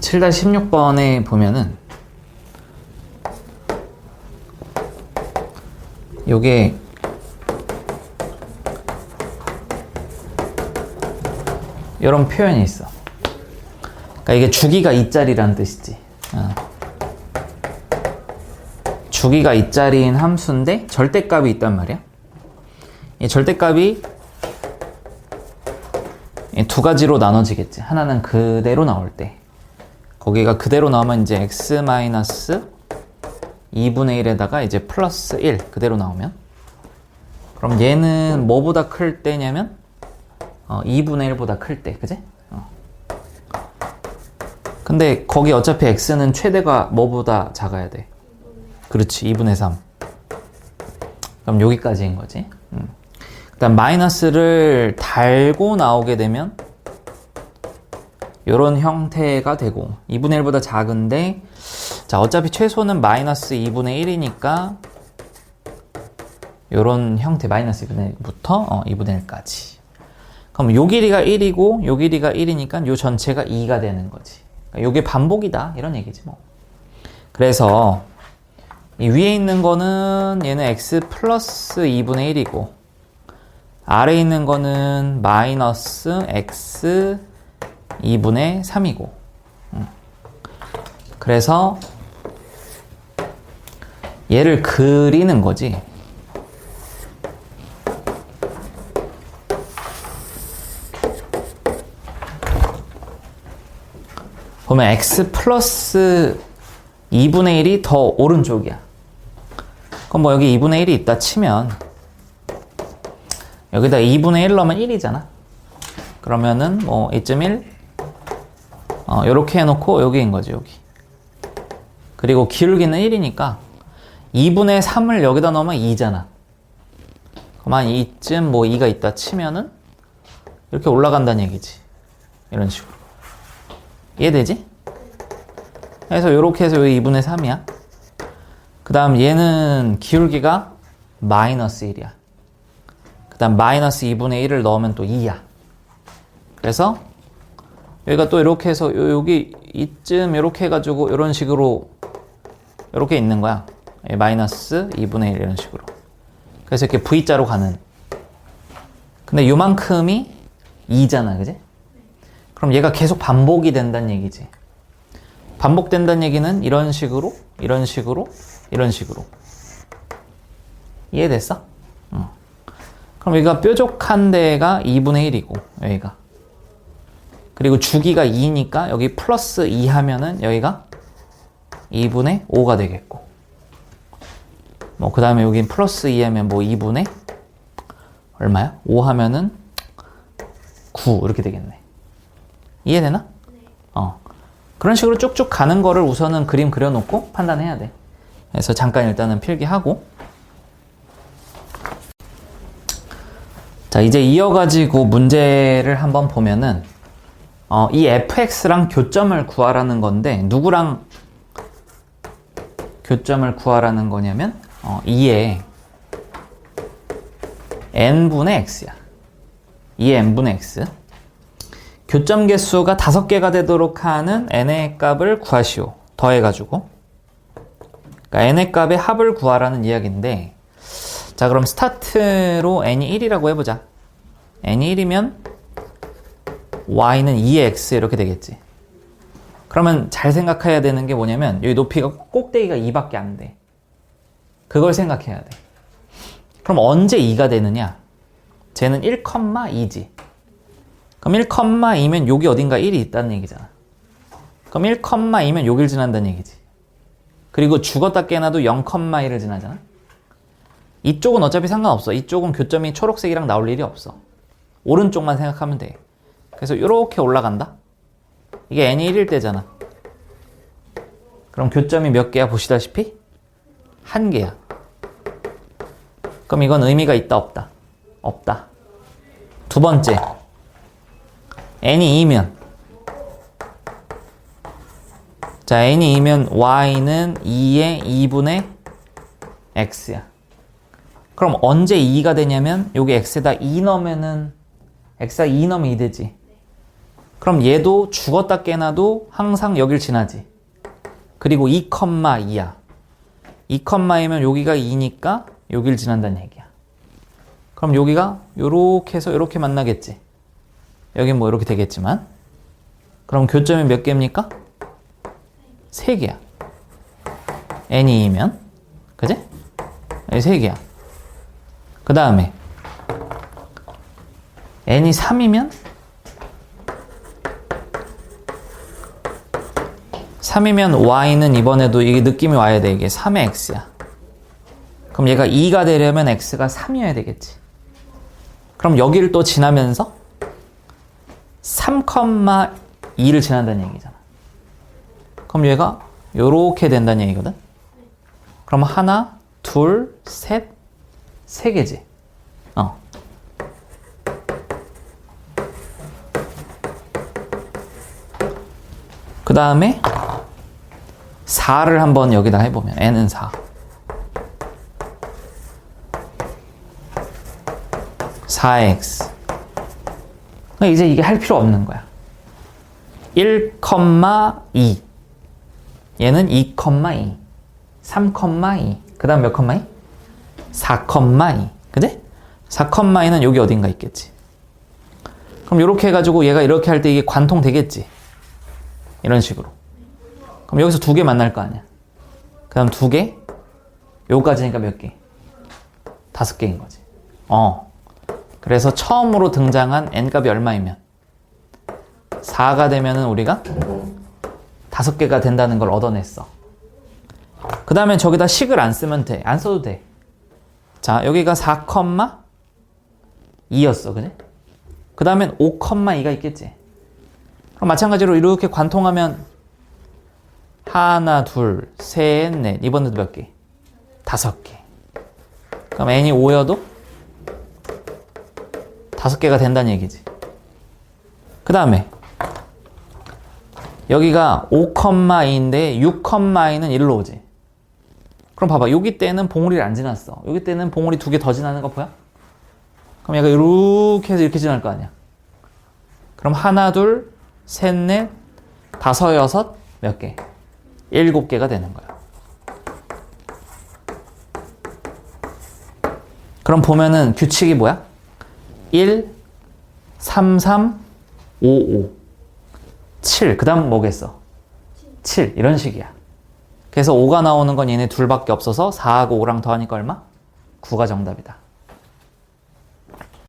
7-16번에 보면은 요게 이런 표현이 있어. 그러니까 이게 주기가 이짜리라는 뜻이지. 어. 주기가 이짜리인 함수인데 절대값이 있단 말이야. 이 절대값이 이 두 가지로 나눠지겠지. 하나는 그대로 나올 때. 거기가 그대로 나오면 이제 x 마이너스 2분의 1에다가 이제 플러스 1 그대로 나오면 그럼 얘는 뭐보다 클 때냐면 어, 2분의 1보다 클 때, 그지? 어. 근데 거기 어차피 x는 최대가 뭐보다 작아야 돼. 그렇지, 2분의 3. 그럼 여기까지인 거지. 음. 그다음 마이너스를 달고 나오게 되면 이런 형태가 되고 2분의 1보다 작은데 자 어차피 최소는 마이너스 2분의 1이니까 이런 형태 마이너스 2분의 1부터 어, 2분의 1까지. 그럼 요 길이가 1이고 요 길이가 1이니까 요 전체가 2가 되는 거지. 그러니까 요게 반복이다. 이런 얘기지 뭐. 그래서 이 위에 있는 거는 얘는 x 플러스 2분의 1이고 아래에 있는 거는 마이너스 x 2분의 3이고 음. 그래서 얘를 그리는 거지 보면 x 플러스 2분의 1이 더 오른쪽이야 그럼 뭐 여기 2분의 1이 있다 치면 여기다 2분의 1 넣으면 1이잖아. 그러면은 뭐 2.1 어, 요렇게 해놓고 여기인 거지 여기. 그리고 기울기는 1이니까 2분의 3을 여기다 넣으면 2잖아. 그만 이쯤 뭐 2가 있다 치면은 이렇게 올라간다는 얘기지. 이런 식으로. 이해되지? 그래서 이렇게 해서 여기 2분의 3이야. 그 다음 얘는 기울기가 마이너스 1이야. 그 다음 마이너스 2분의 1을 넣으면 또 2야. 그래서 여기가 또 이렇게 해서 요- 여기 이쯤 이렇게 해가지고 이런 식으로 이렇게 있는 거야. 예, 마이너스 2분의 1 이런 식으로. 그래서 이렇게 V자로 가는. 근데 요만큼이 2잖아, 그지? 그럼 얘가 계속 반복이 된다는 얘기지. 반복된다는 얘기는 이런 식으로, 이런 식으로, 이런 식으로. 이해됐어? 응. 그럼 여기가 뾰족한 데가 2분의 1이고, 여기가. 그리고 주기가 2니까 여기 플러스 2 하면은 여기가 2분의 5가 되겠고. 뭐, 그 다음에 여긴 플러스 2 하면 뭐 2분의 얼마야? 5 하면은 9 이렇게 되겠네. 이해되나? 어. 그런 식으로 쭉쭉 가는 거를 우선은 그림 그려놓고 판단해야 돼. 그래서 잠깐 일단은 필기하고. 자, 이제 이어가지고 문제를 한번 보면은, 어, 이 fx랑 교점을 구하라는 건데, 누구랑 교점을 구하라는 거냐면, 어, 2에 n분의 x야. 2의 n분의 x. 교점 개수가 다섯 개가 되도록 하는 n의 값을 구하시오. 더해가지고. 그러니까 n의 값의 합을 구하라는 이야기인데, 자, 그럼 스타트로 n이 1이라고 해보자. n이 1이면 y는 2x 이렇게 되겠지. 그러면 잘 생각해야 되는 게 뭐냐면, 여기 높이가 꼭대기가 2밖에 안 돼. 그걸 생각해야 돼. 그럼 언제 2가 되느냐? 쟤는 1,2지. 그럼 1,2면 여기 어딘가 1이 있다는 얘기잖아. 그럼 1,2면 여길 지난다는 얘기지. 그리고 죽었다 깨나도 0,1을 지나잖아. 이쪽은 어차피 상관없어. 이쪽은 교점이 초록색이랑 나올 일이 없어. 오른쪽만 생각하면 돼. 그래서 이렇게 올라간다. 이게 n이 1일 때잖아. 그럼 교점이 몇 개야 보시다시피 한 개야. 그럼 이건 의미가 있다 없다. 없다. 두 번째. n이 2면 자 n이 2면 y는 2의 2분의 x야. 그럼 언제 2가 되냐면 여기 x에다 2 넣으면은 x가 2 넣으면 2 되지. 그럼 얘도 죽었다 깨나도 항상 여길 지나지. 그리고 2,2야. 2,2면 여기가 2니까 여길 지난다는 얘기야. 그럼 여기가 요렇게 해서 요렇게 만나겠지. 여긴 뭐 이렇게 되겠지만. 그럼 교점이 몇 개입니까? 3개야. n이 2면. 그지? 여기 3개야. 그 다음에 n이 3이면 3이면 y는 이번에도 이게 느낌이 와야 돼. 이게 3의 x야. 그럼 얘가 2가 되려면 x가 3이어야 되겠지. 그럼 여기를 또 지나면서 3,2를 지난다는 얘기잖아. 그럼 얘가 요렇게 된다는 얘기거든. 그럼 하나, 둘, 셋, 세 개지. 어. 그 다음에 4를 한번 여기다 해보면 n은 4. 4x. 그러니까 이제 이게 할 필요 없는 거야. 1,2. 얘는 2,2. 3,2. 그 다음 몇 컴마 2? 4,2. 그래? 4,2는 여기 어딘가 있겠지. 그럼 이렇게 해가지고 얘가 이렇게 할 때 이게 관통 되겠지. 이런 식으로. 그럼 여기서 두 개 만날 거 아니야. 그 다음 두 개. 요까지니까 몇 개? 다섯 개인 거지. 어. 그래서 처음으로 등장한 n값이 얼마이면 4가 되면은 우리가 다섯 개가 된다는 걸 얻어냈어. 그 다음에 저기다 식을 안 쓰면 돼. 안 써도 돼. 자, 여기가 4,2였어. 그지? 그 다음엔 5,2가 있겠지. 그럼 마찬가지로 이렇게 관통하면 하나, 둘, 셋, 넷. 이번에도 몇 개? 다섯 개. 그럼 n이 5여도 다섯 개가 된다는 얘기지. 그 다음에 여기가 5,2인데 6,2는 1로 오지. 그럼 봐봐. 여기 때는 봉우리를 안 지났어. 여기 때는 봉우리 두 개 더 지나는 거 보여? 그럼 얘가 이렇게 해서 이렇게 지날 거 아니야. 그럼 하나, 둘, 셋, 넷, 다섯, 여섯, 몇 개? 일곱 개가 되는 거야. 그럼 보면은 규칙이 뭐야? 1, 3, 3, 5, 5. 7. 그 다음 뭐겠어? 7. 이런 식이야. 그래서 5가 나오는 건 얘네 둘밖에 없어서 4하고 5랑 더하니까 얼마? 9가 정답이다.